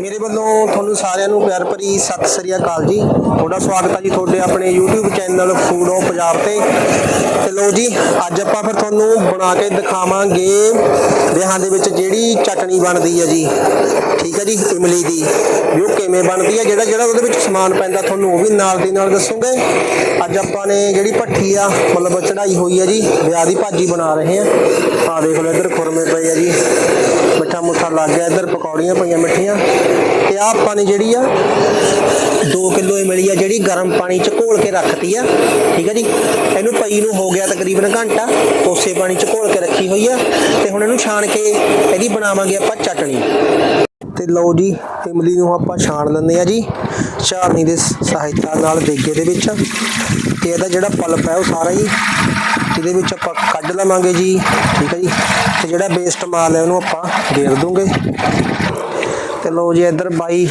ਮੇਰੇ ਵੱਲੋਂ ਤੁਹਾਨੂੰ ਸਾਰਿਆਂ ਨੂੰ ਪਿਆਰ ਭਰੀ ਸਤਿ ਸ੍ਰੀ ਅਕਾਲ ਜੀ। ਤੁਹਾਡਾ ਸਵਾਗਤ ਹੈ ਜੀ ਤੁਹਾਡੇ ਆਪਣੇ YouTube channel food of Punjab ਤੇ। ਤੇ ਲੋ ਜੀ, ਅੱਜ ਆਪਾਂ ਫਿਰ ਤੁਹਾਨੂੰ ਬਣਾ ਕੇ ਦਿਖਾਵਾਂਗੇ ਵਿਆਹਾਂ ਦੇ ਵਿੱਚ ਜਿਹੜੀ ਚਟਣੀ ਬਣਦੀ ਹੈ ਜੀ। ਠੀਕ ਹੈ ਜੀ, ਇਮਲੀ ਦੀ। ਵੀ ਉਹ ਕਿਵੇਂ ਬਣਦੀ ਹੈ ਜਿਹੜਾ ਜਿਹੜਾ ਉਹਦੇ ਵਿੱਚ ਸਮਾਨ ਪੈਂਦਾ ਤੁਹਾਨੂੰ ਉਹ ਵੀ ਨਾਲ ਦੀ ਨਾਲ ਦੱਸੂਗੇ। ਅੱਜ ਆਪਾਂ ਨੇ ਜਿਹੜੀ ਭੱਠੀ ਆ, ਮਤਲਬ ਚੜਾਈ ਹੋਈ ਹੈ ਜੀ, ਵਿਆਹ ਦੀ ਭਾਜੀ ਬਣਾ ਰਹੇ ਆ। ਆ ਦੇਖ ਲਓ ਇੱਧਰ ਖੁਰਮੇ ਪਏ ਆ ਜੀ। ਮਿੱਠਾ ਮੁੱਠਾ ਲੱਗ ਗਿਆ, ਇੱਧਰ ਪਕੌੜੀਆਂ ਪਈਆਂ ਮਿੱਠੀਆਂ ਤੇ ਆਹ ਆਪਾਂ ਨੇ ਜਿਹੜੀ ਆ 2 ਕਿਲੋ ਇਮਲੀ ਆ ਜਿਹੜੀ ਗਰਮ ਪਾਣੀ ਚ ਘੋਲ ਕੇ ਰੱਖਤੀ ਆ, ਠੀਕ ਆ ਜੀ? ਇਹਨੂੰ ਪਈ ਨੂੰ ਹੋ ਗਿਆ ਤਕਰੀਬਨ ਘੰਟਾ ਕੋਸੇ ਪਾਣੀ ਚ ਘੋਲ ਕੇ ਰੱਖੀ ਹੋਈ ਆ ਤੇ ਹੁਣ ਇਹਨੂੰ ਛਾਣ ਕੇ ਇਹਦੀ ਬਣਾਵਾਂਗੇ ਆਪਾਂ ਚਟਣੀ। ਤੇ ਲਓ ਜੀ, ਇਮਲੀ ਨੂੰ ਆਪਾਂ ਛਾਣ ਲੈਂਦੇ ਆ ਜੀ ਛਾਣਨੀ ਦੇ ਸਹਾਇਤਾ ਨਾਲ, ਦੇਗੇ ਦੇ ਵਿੱਚ। ਤੇ ਇਹਦਾ ਜਿਹੜਾ ਪਲਪ ਹੈ ਉਹ ਸਾਰਾ ਹੀ ਇਹਦੇ ਵਿੱਚ ਆਪਾਂ ਕੱਢ ਲਵਾਂਗੇ ਜੀ ਠੀਕ ਹੈ ਜੀ? ਤੇ ਜਿਹੜਾ ਵੇਸਟ ਮਾਲ ਹੈ ਉਹਨੂੰ ਆਪਾਂ ਗੇਰ ਦੂੰਗੇ। ਤੇ ਲਓ ਜੀ ਇੱਧਰ ਬਾਈ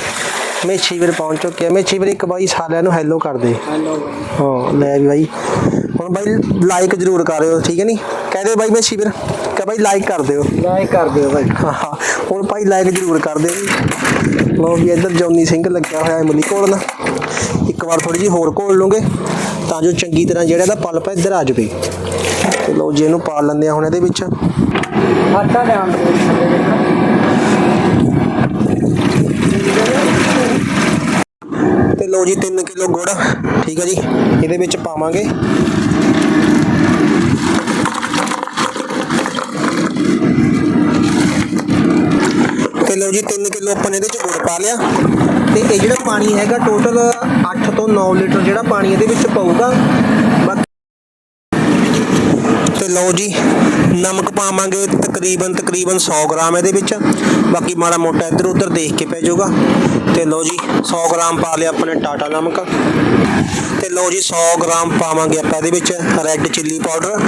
ਮੇਛੀ ਵੀਰ ਪਹੁੰਚ ਚੁੱਕੇ ਆ। ਮੇਛੀ ਵੀਰ ਇੱਕ ਬਾਈ ਸਾਰਿਆਂ ਨੂੰ ਹੈਲੋ ਕਰ ਦੇ। ਹਾਂ ਲੈ ਵੀ ਬਾਈ। ਹੁਣ ਬਾਈ ਲਾਈਕ ਜ਼ਰੂਰ ਕਰਿਓ ਠੀਕ ਹੈ ਨਹੀਂ ਕਹਦੇ ਬਾਈ ਮੇਛੀ ਵੀਰ ਕਹ ਬਾਈ ਲਾਈਕ ਕਰ ਦਿਓ। ਲਾਈਕ ਕਰ ਦਿਓ ਭਾਈ ਹਾਂ ਹੁਣ ਭਾਈ ਲਾਈਕ ਜ਼ਰੂਰ ਕਰ ਦਿਓ। ਜੀ ਲੋ ਵੀ ਇੱਧਰ ਜੌਨੀ ਸਿੰਘ ਲੱਗਿਆ ਹੋਇਆ ਇਮਲੀ ਕੋਲ ਨਾ। ਇੱਕ ਵਾਰ ਥੋੜੀ ਜਿਹੀ ਹੋਰ ਘੋਲ ਲੂੰਗੇ। ਤਾਂ ਜੋ ਚੰਗੀ ਤਰ੍ਹਾਂ ਜਿਹੜਾ ਇਹਦਾ ਪਲਪ ਇੱਧਰ ਆ ਜਾਵੇ। ਤੇ ਲੋ ਜੀ ਇਹਨੂੰ ਪਾ ਲੈਂਦੇ ਆ ਹੁਣ ਇਹਦੇ ਵਿੱਚ। ਆਟਾ ਲਿਆਉਣ ਦੇ ਤੇ ਲੋ ਜੀ 3 ਕਿਲੋ ਗੁੜ ਠੀਕ ਹੈ ਜੀ। ਇਹਦੇ ਵਿੱਚ ਪਾਵਾਂਗੇ। ਤੇ ਲੋ ਜੀ 3 ਕਿਲੋ ਆਪਾਂ ਨੇ ਇਹਦੇ ਚ ਗੁੜ ਪਾ ਲਿਆ। ਤੇ ਇਹ ਜਿਹੜਾ ਪਾਣੀ ਹੈਗਾ ਟੋਟਲ 8 ਤੋਂ 9 ਲੀਟਰ ਜਿਹੜਾ ਪਾਣੀ ਇਹਦੇ ਵਿੱਚ ਪਊਗਾ। ਤੇ ਲਓ ਜੀ ਨਮਕ ਪਾਵਾਂਗੇ ਤਕਰੀਬਨ ਤਕਰੀਬਨ 100 ਗ੍ਰਾਮ ਇਹਦੇ ਵਿੱਚ। ਬਾਕੀ ਮਾੜਾ ਮੋਟਾ ਇੱਧਰ ਉੱਧਰ ਦੇਖ ਕੇ ਪੈ ਜਾਊਗਾ। ਤੇ ਲਓ ਜੀ 100 ਗ੍ਰਾਮ ਪਾ ਲਿਆ ਆਪਣੇ ਟਾਟਾ ਨਮਕ। ਤੇ ਲਓ ਜੀ 100 ਗ੍ਰਾਮ ਪਾਵਾਂਗੇ ਆਪਾਂ ਇਹਦੇ ਵਿੱਚ ਰੈੱਡ ਚਿੱਲੀ ਪਾਊਡਰ।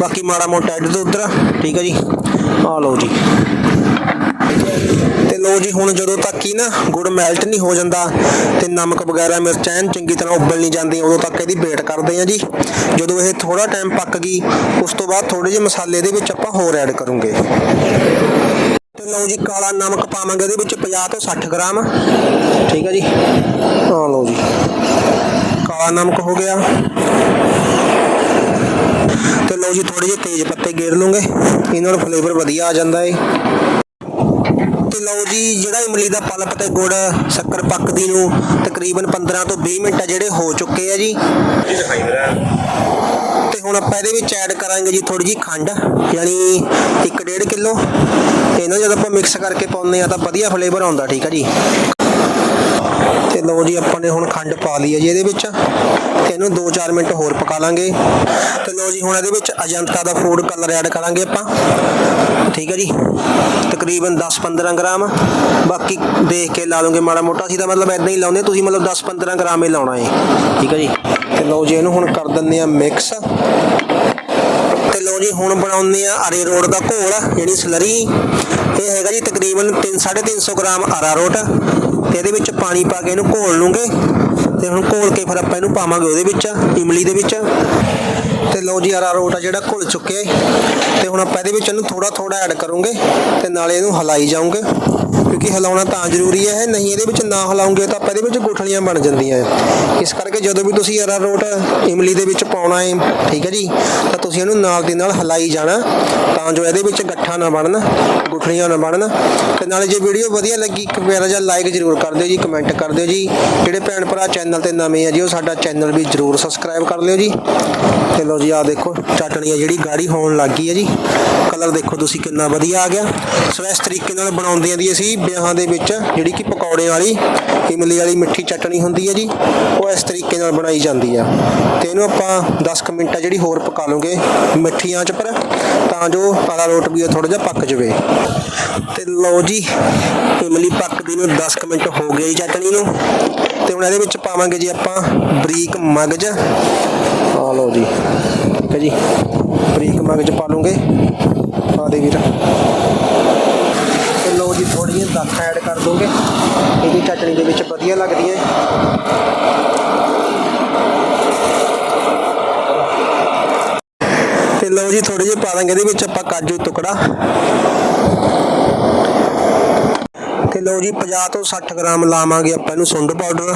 ਬਾਕੀ ਮਾੜਾ ਮੋਟਾ ਇੱਧਰ ਉੱਧਰ ਠੀਕ ਹੈ ਜੀ? ਆ ਲਓ ਜੀ। ਤੇ ਲੋ ਜੀ, ਹੁਣ ਜਦੋਂ ਤੱਕ ਹੀ ਨਾ ਗੁੜ ਮੈਲਟ ਨਹੀਂ ਹੋ ਜਾਂਦਾ ਤੇ ਨਮਕ ਵਗੈਰਾ, ਮਿਰਚਾਂ ਐਨ ਚੰਗੀ ਤਰ੍ਹਾਂ ਉਬਲ ਨਹੀਂ ਜਾਂਦੀਆਂ, ਉਦੋਂ ਤੱਕ ਇਹਦੀ ਵੇਟ ਕਰਦੇ ਆ ਜੀ। ਜਦੋਂ ਇਹ ਥੋੜਾ ਟਾਈਮ ਪੱਕ ਗਈ, ਉਸ ਤੋਂ ਬਾਅਦ ਥੋੜੇ ਜਿਹੇ ਮਸਾਲੇ ਦੇ ਵਿੱਚ ਆਪਾਂ ਹੋਰ ਐਡ ਕਰੂੰਗੇ। ਤੇ ਲਓ ਜੀ, ਕਾਲਾ ਨਮਕ ਪਾਵਾਂਗੇ, ਇਹਦੇ ਵਿੱਚ 50 ਤੋਂ 60 ਗ੍ਰਾਮ। ਠੀਕ ਹੈ ਜੀ? ਆ ਲਓ ਜੀ। ਕਾਲਾ ਨਮਕ ਹੋ ਗਿਆ। ਤੇ ਲਓ ਜੀ ਥੋੜੇ ਜਿਹੇ ਤੇਜ਼ ਪੱਤੇ ਗੇਰ ਲੂੰਗੇ। ਇਹਨਾਂ ਨਾਲ ਫਲੇਵਰ ਵਧੀਆ ਆ ਜਾਂਦਾ ਏ। ਤੇ ਲਓ ਜੀ ਜਿਹੜਾ ਇਮਲੀ ਦਾ ਪਲਪ ਤੇ ਗੁੜ ਸ਼ੱਕਰ ਪੱਕਦੀ ਨੂੰ ਤਕਰੀਬਨ 15 ਤੋਂ 20 ਮਿੰਟ ਜਿਹੜੇ ਹੋ ਚੁੱਕੇ ਆ ਜੀ। ਤੇ ਹੁਣ ਆਪਾਂ ਇਹਦੇ ਵਿੱਚ ਐਡ ਕਰਾਂਗੇ ਜੀ ਥੋੜੀ ਜੀ ਖੰਡ ਯਾਨੀ 1.5 ਕਿਲੋ। ਇਹਨਾਂ ਜਦੋਂ ਆਪਾਂ ਮਿਕਸ ਕਰਕੇ ਪਾਉਂਦੇ ਆ ਤਾਂ ਵਧੀਆ ਫਲੇਵਰ ਆਉਂਦਾ ਠੀਕ ਆ ਜੀ। ਤੇ ਲਓ ਜੀ, ਆਪਾਂ ਨੇ ਹੁਣ ਖੰਡ ਪਾ ਲਈ ਹੈ ਜੀ ਇਹਦੇ ਵਿੱਚ ਤੇ ਇਹਨੂੰ 2-4 ਮਿੰਟ ਹੋਰ ਪਕਾ ਲਾਂਗੇ। ਤੇ ਲਓ ਜੀ, ਹੁਣ ਇਹਦੇ ਵਿੱਚ ਅਜੰਤਾ ਦਾ ਫੂਡ ਕਲਰ ਐਡ ਕਰਾਂਗੇ ਆਪਾਂ। ਠੀਕ ਹੈ ਜੀ? ਤਕਰੀਬਨ 10-15 ਗ੍ਰਾਮ। ਬਾਕੀ ਦੇਖ ਕੇ ਲਾ ਲਓਗੇ ਮਾੜਾ ਮੋਟਾ। ਅਸੀਂ ਤਾਂ ਮਤਲਬ ਇਦਾਂ ਹੀ ਲਾਉਂਦੇ ਤੁਸੀਂ ਮਤਲਬ 10-15 ਗ੍ਰਾਮ ਹੀ ਲਾਉਣਾ ਹੈ। ਠੀਕ ਹੈ ਜੀ? ਤੇ ਲਓ ਜੀ, ਇਹਨੂੰ ਹੁਣ ਕਰ ਦਿੰਦੇ ਆ ਮਿਕਸ ਤੇ ਲਓ ਜੀ, ਹੁਣ ਬਣਾਉਂਦੇ ਆ ਅਰੇ ਰੋਡ ਦਾ ਘੋਲ, ਜਿਹੜੀ ਸਲਰੀ। ਇਹ ਹੈਗਾ ਜੀ ਤਕਰੀਬਨ 3 350 ਗ੍ਰਾਮ ਅਰਾਰੋਟ ਤੇ ਇਹਦੇ ਵਿੱਚ ਪਾਣੀ ਪਾ ਕੇ ਇਹਨੂੰ ਘੋਲ ਲੂੰਗੇ। ਤੇ ਹੁਣ ਘੋਲ ਕੇ ਫਿਰ ਆਪਾਂ ਇਹਨੂੰ ਪਾਵਾਂਗੇ ਉਹਦੇ ਵਿੱਚ, ਇਮਲੀ ਦੇ ਵਿੱਚ। ਤੇ ਲਓ ਜੀ ਅਰਾਰੋਟ ਆ ਜਿਹੜਾ ਘੁਲ ਚੁੱਕਿਆ ਹੈ ਤੇ ਹੁਣ ਆਪਾਂ ਇਹਦੇ ਵਿੱਚ ਇਹਨੂੰ ਥੋੜਾ ਥੋੜਾ ਐਡ ਕਰੂੰਗੇ ਤੇ ਨਾਲੇ ਇਹਨੂੰ ਹਲਾਈ ਜਾਉਂਗੇ ਕਿਉਂਕਿ ਹਿਲਾਉਣਾ ਤਾਂ ਜ਼ਰੂਰੀ ਹੈ, ਨਹੀਂ ਇਹਦੇ ਵਿੱਚ ਨਾ ਹਿਲਾਉਂਗੇ ਤਾਂ ਆਪਾਂ ਇਹਦੇ ਵਿੱਚ ਗੁਠਲੀਆਂ ਬਣ ਜਾਂਦੀਆਂ ਹੈ। ਇਸ ਕਰਕੇ ਜਦੋਂ ਵੀ ਤੁਸੀਂ ਅਰਾਰੋਟ ਇਮਲੀ ਦੇ ਵਿੱਚ ਪਾਉਣਾ ਹੈ, ਠੀਕ ਹੈ ਜੀ, ਤਾਂ ਤੁਸੀਂ ਇਹਨੂੰ ਨਾਲ ਦੀ ਨਾਲ ਹਿਲਾਈ ਜਾਣਾ, ਤਾਂ ਜੋ ਇਹਦੇ ਵਿੱਚ ਗੱਠਾਂ ਨਾ ਬਣਨ ਗੁਠਲੀਆਂ ਨਾ ਬਣਨ। ਤੇ ਨਾਲੇ ਜੇ ਵੀਡੀਓ ਵਧੀਆ ਲੱਗੀ, ਇੱਕ ਪਿਆਰਾ ਜਿਹਾ ਲਾਈਕ ਜ਼ਰੂਰ ਕਰ ਦਿਓ ਜੀ ਕਮੈਂਟ ਕਰ ਦਿਓ ਜੀ। ਜਿਹੜੇ ਭੈਣ ਭਰਾ ਚੈਨਲ ਤੇ ਨਵੇਂ ਆ ਜੀ, ਉਹ ਸਾਡਾ ਚੈਨਲ ਵੀ ਜ਼ਰੂਰ ਸਬਸਕ੍ਰਾਈਬ ਕਰ ਲਿਓ ਜੀ। ਤੇ ਲਓ ਜੀ ਆ ਦੇਖੋ ਚਟਣੀ ਆ ਜਿਹੜੀ ਗਾੜੀ ਹੋਣ ਲੱਗ ਗਈ ਹੈ ਜੀ। ਕਲਰ ਦੇਖੋ ਤੁਸੀਂ ਕਿੰਨਾ ਵਧੀਆ ਆ ਗਿਆ। ਸੋ ਇਸ ਤਰੀਕੇ ਨਾਲ ਬਣਾਉਂਦੇ ਆਂ ਦੀ ਅਸੀਂ ਵਿਆਹਾਂ ਦੇ ਵਿੱਚ ਜਿਹੜੀ ਕਿ ਪਕੌੜੇ ਵਾਲੀ, ਇਮਲੀ ਵਾਲੀ ਮਿੱਠੀ ਚਟਣੀ ਹੁੰਦੀ ਹੈ ਜੀ, ਉਹ ਇਸ ਤਰੀਕੇ ਨਾਲ ਬਣਾਈ ਜਾਂਦੀ ਆ। ਤੇ ਇਹਨੂੰ ਆਪਾਂ 10 ਕੁ ਮਿੰਟਾਂ ਜਿਹੜੀ ਹੋਰ ਪਕਾ ਲਵਾਂਗੇ ਮਿੱਠੀਆਂ ਚ ਪਰ, ਤਾਂ ਜੋ ਪਾਲਾ ਰੋਟ ਵੀ ਥੋੜਾ ਜਿਹਾ ਪੱਕ ਜਵੇ। ਤੇ ਲਓ ਜੀ, ਇਮਲੀ ਪੱਕਦੀ ਨੂੰ 10 ਕੁ ਮਿੰਟ ਹੋ ਗਏ ਜੀ ਚਟਣੀ ਨੂੰ। ਤੇ ਹੁਣ ਇਹਦੇ ਵਿੱਚ ਪਾਵਾਂਗੇ ਜੀ ਆਪਾਂ ਬਰੀਕ ਮਗਜ। ਆ ਲਓ ਜੀ, ਠੀਕ ਹੈ ਜੀ। ਬਰੀਕ ਮਗਜ ਪਾ ਲੂੰਗੇ ਆ ਦੇ ਵੀਰ। ਤੇ ਲਓ ਜੀ ਥੋੜੀ ਜਿਹੀ ਦਾਖਾਂ ਐਡ ਕਰ ਦੋਗੇ। ਇਹਦੀ ਚਟਣੀ ਦੇ ਵਿੱਚ ਵਧੀਆ ਲੱਗਦੀ ਹੈ ਤੇ ਲਓ ਜੀ ਥੋੜੇ ਜਿਹੇ ਪਾ ਦਾਂਗੇ ਇਹਦੇ ਵਿੱਚ ਆਪਾਂ ਕਾਜੂ ਟੁਕੜਾ। ਤੇ ਤੇ ਲਓ ਜੀ 50 ਤੋਂ 60 ਗ੍ਰਾਮ ਲਾਵਾਂਗੇ ਆਪਾਂ ਇਹਨੂੰ ਸੁੰਡ ਪਾਊਡਰ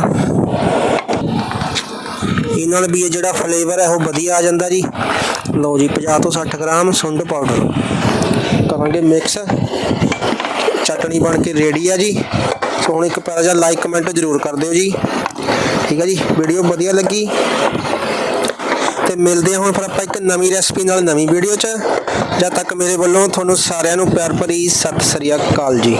ਇਹ ਨਾਲ ਵੀ ਇਹ ਜਿਹੜਾ ਫਲੇਵਰ ਹੈ, ਉਹ ਵਧੀਆ ਆ ਜਾਂਦਾ ਜੀ। ਲਓ ਜੀ 50 ਤੋਂ 60 ਗ੍ਰਾਮ ਸੁੰਡ ਪਾਊਡਰ ਕਰਾਂਗੇ ਮਿਕਸ ਚਟਣੀ ਬਣ ਕੇ ਰੈਡੀ ਆ ਜੀ। ਸੋ ਹੁਣ ਇੱਕ ਪਿਆਰਾ ਜਿਹਾ ਲਾਈਕ ਕਮੈਂਟ ਜ਼ਰੂਰ ਕਰ ਦਿਓ ਜੀ। ਠੀਕ ਹੈ ਜੀ ਵੀਡੀਓ ਵਧੀਆ ਲੱਗੀ। ਤੇ ਮਿਲਦੇ ਹਾਂ ਹੁਣ ਫਿਰ ਆਪਾਂ ਇੱਕ ਨਵੀਂ ਰੈਸਪੀ ਨਾਲ ਨਵੀਂ ਵੀਡੀਓ 'ਚ। ਜਦ ਤੱਕ ਮੇਰੇ ਵੱਲੋਂ ਤੁਹਾਨੂੰ ਸਾਰਿਆਂ ਨੂੰ ਪਿਆਰ ਭਰੀ ਸਤਿ ਸ੍ਰੀ ਅਕਾਲ ਜੀ।